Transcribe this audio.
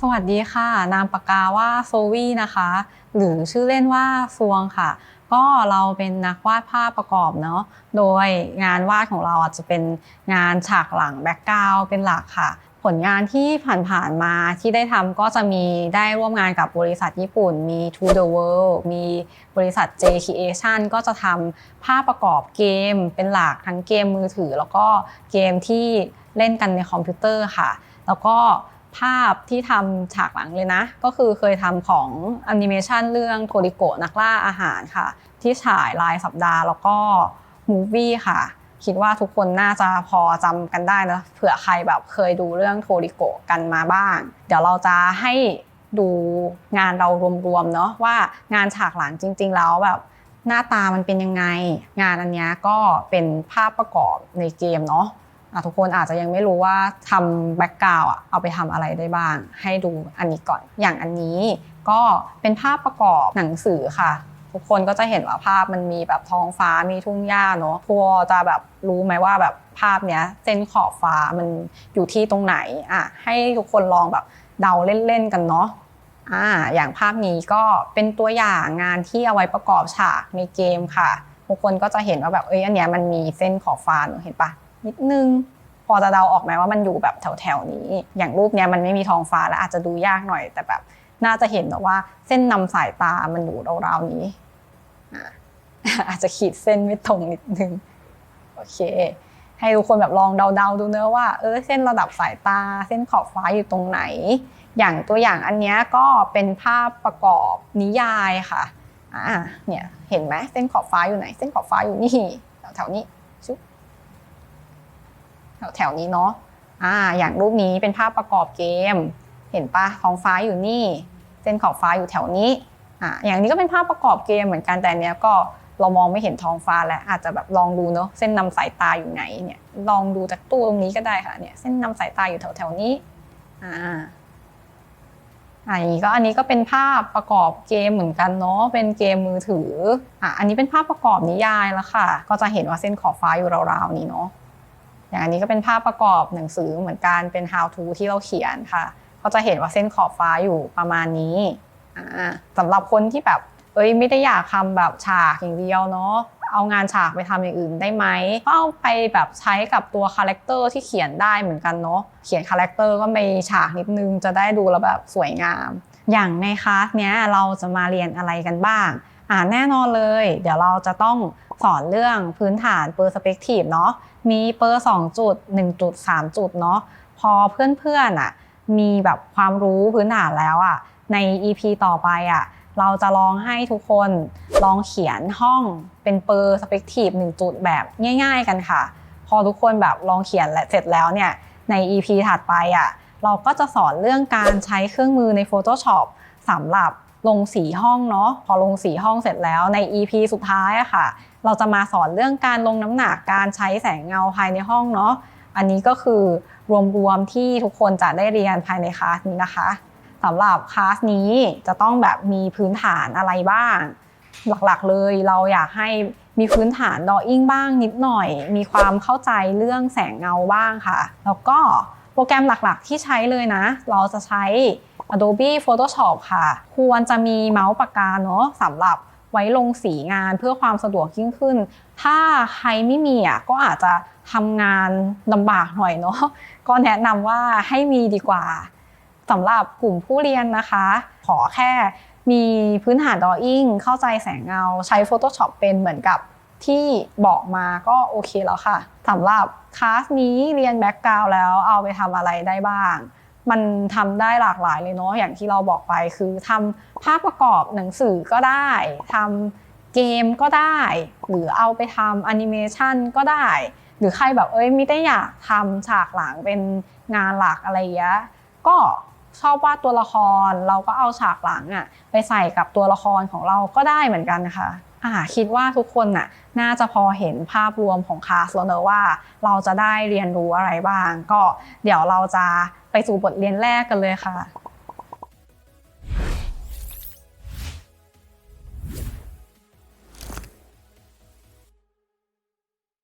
สวัสดีค่ะ นามปากกาว่าโซวี่นะคะ หรือชื่อเล่นว่าซวงค่ะ ก็เราเป็นนักวาดภาพประกอบเนาะโดยงานวาดของเราอาจจะเป็นงานฉากหลังแบ็กกราวเป็นหลักค่ะ ผลงานที่ผ่านๆมาที่ได้ทำก็จะมีได้ร่วมงานกับบริษัทญี่ปุ่น มี To the World มีบริษัท J Creation ก็จะทำภาพประกอบเกมเป็นหลักทั้งเกมมือถือ แล้วก็เกมที่เล่นกันในคอมพิวเตอร์ค่ะ แล้วก็ ภาพที่ทำฉากหลังเลยนะ ก็คือเคยทำของแอนิเมชันเรื่องโทริโกะนักล่าอาหารค่ะ ที่ฉายรายสัปดาห์แล้วก็มูฟวี่ค่ะ คิดว่าทุกคนน่าจะพอจำกันได้นะเผื่อใครแบบเคยดูเรื่องโทริโกะกันมาบ้าง เดี๋ยวเราจะให้ดูงานเรารวมๆเนาะว่างานฉากหลังจริง ๆ แล้วแบบหน้าตามันเป็นยังไง งานอันนี้ก็เป็นภาพประกอบในเกมเนาะ ทุกคนอาจจะยังไม่รู้ว่าทำแบ็กกราวด์เอาไปทำอะไรได้บ้าง ให้ดูอันนี้ก่อนอย่างอันนี้ก็เป็นภาพประกอบหนังสือค่ะ ทุกคนก็จะเห็นว่าภาพมันมีแบบท้องฟ้ามีทุ่งหญ้าเนาะพวจะแบบรู้ไหมว่าแบบภาพเนี้ยเส้นขอบฟ้ามันอยู่ที่ตรงไหนอะให้ทุกคนลองแบบเดาเล่นๆกันเนาะอ่าอย่างภาพนี้ก็เป็นตัวอย่างงานที่เอาไว้ประกอบฉากในเกมค่ะทุกคนก็จะเห็นว่าแบบเอ้ยอันเนี้ยมันมีเส้นขอบฟ้าเห็นปะ นิดนึง พอจะเดาออกไหมว่ามันอยู่แบบแถวๆนี้ อย่างรูปเนี้ยมันไม่มีท้องฟ้าแล้วอาจจะดูยากหน่อย แต่แบบน่าจะเห็นแบบว่าเส้นนำสายตามันอยู่ราวๆนี้อาจจะขีดเส้นไม่ตรงนิดนึงโอเค ให้ทุกคนแบบลองเดาๆดูเนอะว่าเออเส้นระดับสายตา เส้นขอบฟ้าอยู่ตรงไหน อย่างตัวอย่างอันเนี้ยก็เป็นภาพประกอบนิยายค่ะอ่าเนี่ยเห็นไหมเส้นขอบฟ้าอยู่ไหน เส้นขอบฟ้าอยู่นี่แถวๆนี้ แถวแถวนี้เนาะอ่าอย่างรูปนี้เป็นภาพประกอบเกม เห็นปะท้องฟ้าอยู่นี่ เส้นขอบฟ้าอยู่แถวนี้อ่าอย่างนี้ก็เป็นภาพประกอบเกมเหมือนกันแต่เนี้ยก็เรามองไม่เห็นท้องฟ้าแล้วอาจจะแบบลองดูเนาะเส้นนำสายตาอยู่ไหนเนี่ยลองดูจากตู้ตรงนี้ก็ได้ค่ะเนี่ยเส้นนำสายตาอยู่แถวแถวนี้อ่าอ่าอย่างนี้ก็อันนี้ก็เป็นภาพประกอบเกมเหมือนกันเนาะเป็นเกมมือถืออะอันนี้เป็นภาพประกอบนิยายแล้วค่ะ ก็จะเห็นว่าเส้นขอบฟ้าอยู่ราวๆนี้เนาะ อย่างอันนี้ก็เป็นภาพประกอบหนังสือเหมือนกันเป็น how to ที่เราเขียนค่ะ ก็จะเห็นว่าเส้นขอบฟ้าอยู่ประมาณนี้สำหรับคนที่แบบ เอ้ยไม่ได้อยากทำแบบฉากอย่างเดียวเนาะเอางานฉากไปทำอย่างอื่นได้ไหมก็เอาไปแบบใช้กับตัวคาแรคเตอร์ที่เขียนได้เหมือนกันเนาะเขียนคาแรคเตอร์ก็มีฉากนิดนึงจะได้ดูแล้วแบบสวยงาม อย่างในคลาสเนี้ยเราจะมาเรียนอะไรกันบ้าง อ่าแน่นอนเลย เดี๋ยวเราจะต้องสอนเรื่องพื้นฐาน perspective เนาะมีเปอร์2จุด1จุด3จุดเนาะพอเพื่อนๆอะมีแบบความรู้พื้นฐานแล้วอะใน EP ต่อไปอะเราจะลองให้ทุกคนลองเขียนห้องเป็นเปอร์สเปกทีฟ1จุดแบบง่าย ๆ กันค่ะ พอทุกคนแบบลองเขียนและเสร็จแล้วเนี่ยใน EP ถัดไปอะเราก็จะสอนเรื่องการใช้เครื่องมือใน Photoshop สำหรับ ลงสีห้องเนาะพอลงสีห้องเสร็จแล้วใน EP สุดท้ายอะค่ะ เราจะมาสอนเรื่องการลงน้ำหนักการใช้แสงเงาภายในห้องเนาะอันนี้ก็คือรวมๆที่ทุกคนจะได้เรียนภายในคลาสนี้นะคะสำหรับคลาสนี้จะต้องแบบมีพื้นฐานอะไรบ้าง หลักๆเลยเราอยากให้มีพื้นฐานดออิ่งบ้างนิดหน่อย มีความเข้าใจเรื่องแสงเงาบ้างค่ะ แล้วก็โปรแกรมหลักๆที่ใช้เลยนะ เราจะใช้ Adobe Photoshop ค่ะ ควรจะมีเมาส์ปากกาเนาะสำหรับไว้ลงสีงานเพื่อความสะดวกยิ่งขึ้น ถ้าใครไม่มีอะก็อาจจะทำงานลำบากหน่อยเนาะก็แนะนำว่าให้มีดีกว่าสำหรับกลุ่มผู้เรียนนะคะ ขอแค่มีพื้นฐานดออิ่งเข้าใจแสงเงา ใช้ Photoshop เป็นเหมือนกับที่บอกมาก็โอเคแล้วค่ะสำหรับคลาสนี้เรียนแบ็กกราวแล้วเอาไปทำอะไรได้บ้าง มันทำได้หลากหลายเลยเนาะอย่างที่เราบอกไปคือทำภาพประกอบหนังสือก็ได้ทำเกมก็ได้ หรือเอาไปทำแอนิเมชันก็ได้ หรือใครแบบเอ้ยไม่ได้อยากทำฉากหลังเป็นงานหลักอะไรเงี้ยก็ชอบวาดตัวละครเราก็เอาฉากหลังอะไปใส่กับตัวละครของเราก็ได้เหมือนกันค่ะ่าคิดว่าทุกคนน่ะน่าจะพอเห็นภาพรวมของคลาสแล้วเนอะว่า เราจะได้เรียนรู้อะไรบ้าง ก็เดี๋ยวเราจะไปสู่บทเรียนแรกกันเลยค่ะ